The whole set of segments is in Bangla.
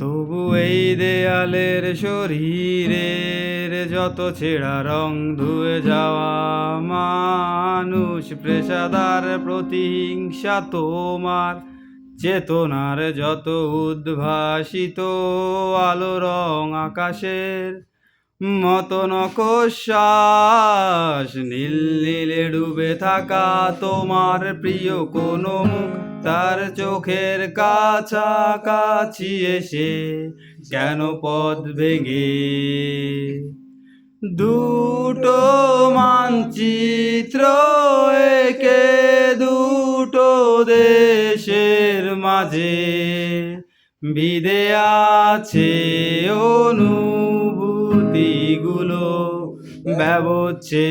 তবু এই দেয়ালের শরীরের যত ছেঁড়া রং ধুয়ে যাওয়া মানুষ, পেশাদার প্রতিহিংসা তোমার, চেতনার যত উদ্ভাসিত আলো রং আকাশের মতন কোশ্বাস নীল নীলে ডুবে থাকা তোমার প্রিয় কোনো মুখ, তার চোখের কাছাকাছি এসে কেন পথ ভেঙে? দুটো মানচিত্র একে দুটো দেশের মাঝে, বিদে আছে অনুভূতিগুলো ব্যবচ্ছে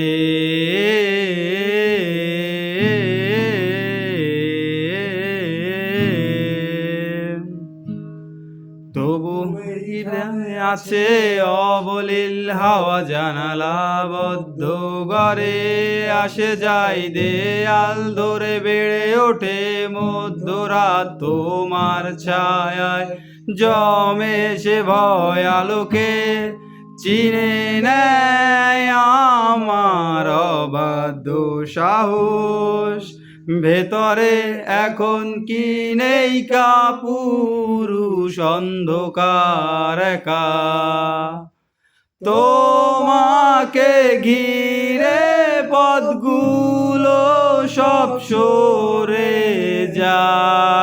তবু আছে অবলীল হাওয়া, জানালা বদ্ধ ঘরে আসে যাই দেয়াল ধরে বেড়ে ওঠে মধ্যরাত। তোমার ছায়ায় জমে সে ভয় আলোকে চিনে নেয় আমার অবাধ্য সাহস ভেতরে এখন কি নেই কাপুরুষ অন্ধকার একা। তোমাকে ঘিরে পদগুলো সব সরে যায়।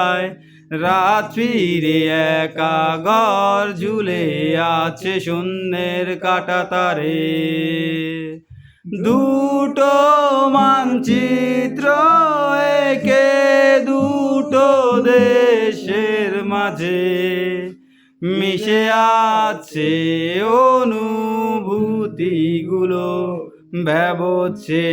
রাত ফিরে একা ঘর ঝুলে আছে শূন্যের কাটা তারে। দুটো মানচিত্র, একে দুটো দেশের মাঝে। মিশে আছে অনুভূতিগুলো ব্যবচ্ছে